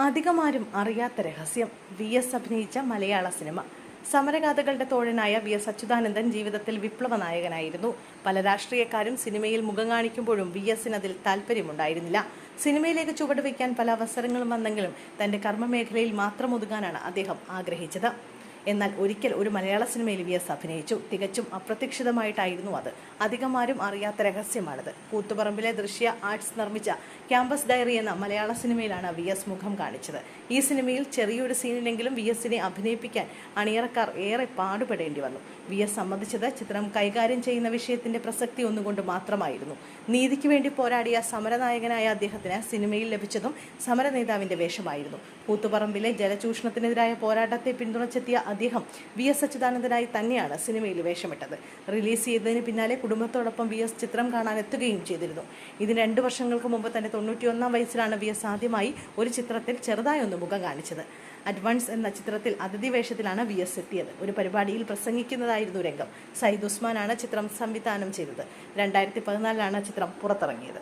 അധികമാരും അറിയാത്ത രഹസ്യം. V S അഭിനയിച്ച മലയാള സിനിമ. സമരഗാഥകളുടെ തോഴനായ വി എസ് അച്യുതാനന്ദൻ ജീവിതത്തിൽ വിപ്ലവ നായകനായിരുന്നു പല രാഷ്ട്രീയക്കാരും സിനിമയിൽ മുഖം കാണിക്കുമ്പോഴും വി എസിന് അതിൽ താല്പര്യമുണ്ടായിരുന്നില്ല. സിനിമയിലേക്ക് ചുവടുവയ്ക്കാൻ പല അവസരങ്ങളും വന്നെങ്കിലും തന്റെ കർമ്മമേഖലയിൽ മാത്രം ഒതുങ്ങാനാണ് അദ്ദേഹം ആഗ്രഹിച്ചത്. എന്നാൽ ഒരിക്കൽ ഒരു മലയാള സിനിമയിൽ വി എസ് അഭിനയിച്ചു. തികച്ചും അപ്രതീക്ഷിതമായിട്ടായിരുന്നു അത്. അധികമാരും അറിയാത്ത രഹസ്യമാണത്. കൂത്തുപറമ്പിലെ ദൃശ്യ ആർട്സ് നിർമ്മിച്ച ക്യാമ്പസ് ഡയറി എന്ന മലയാള സിനിമയിലാണ് വി എസ് മുഖം കാണിച്ചത്. ഈ സിനിമയിൽ ചെറിയൊരു സീനിലെങ്കിലും വി എസിനെ അഭിനയിപ്പിക്കാൻ അണിയറക്കാർ ഏറെ പാടുപെടേണ്ടി വന്നു. വി എസ് സംബന്ധിച്ചത് ചിത്രം കൈകാര്യം ചെയ്യുന്ന വിഷയത്തിന്റെ പ്രസക്തി ഒന്നുകൊണ്ട് മാത്രമായിരുന്നു. നീതിക്ക് വേണ്ടി പോരാടിയ സമരനായകനായ അദ്ദേഹത്തിന് സിനിമയിൽ ലഭിച്ചതും സമര നേതാവിന്റെ വേഷമായിരുന്നു. കൂത്തുപറമ്പിലെ ജലചൂഷണത്തിനെതിരായ പോരാട്ടത്തെ പിന്തുണച്ചെത്തിയ അദ്ദേഹം വി എസ് അച്യുതാനന്ദനായി തന്നെയാണ് സിനിമയിൽ വേഷമിട്ടത്. റിലീസ് ചെയ്തതിന് പിന്നാലെ കുടുംബത്തോടൊപ്പം വി എസ് ചിത്രം കാണാൻ എത്തുകയും ചെയ്തിരുന്നു. ഇതിന് രണ്ട് വർഷങ്ങൾക്ക് മുമ്പ് തന്നെ തൊണ്ണൂറ്റിയൊന്നാം വയസ്സിലാണ് വി എസ് ആദ്യമായി ഒരു ചിത്രത്തിൽ ചെറുതായി ഒന്ന് മുഖം കാണിച്ചത്. അഡ്വാൻസ് എന്ന ചിത്രത്തിൽ അതിഥി വേഷത്തിലാണ് വി എസ് എത്തിയത്. ഒരു പരിപാടിയിൽ പ്രസംഗിക്കുന്നതായിരുന്നു രംഗം. സയ്യിദ് ഉസ്മാനാണ് ചിത്രം സംവിധാനം ചെയ്തത്. രണ്ടായിരത്തി പതിനാലിലാണ് ചിത്രം പുറത്തിറങ്ങിയത്.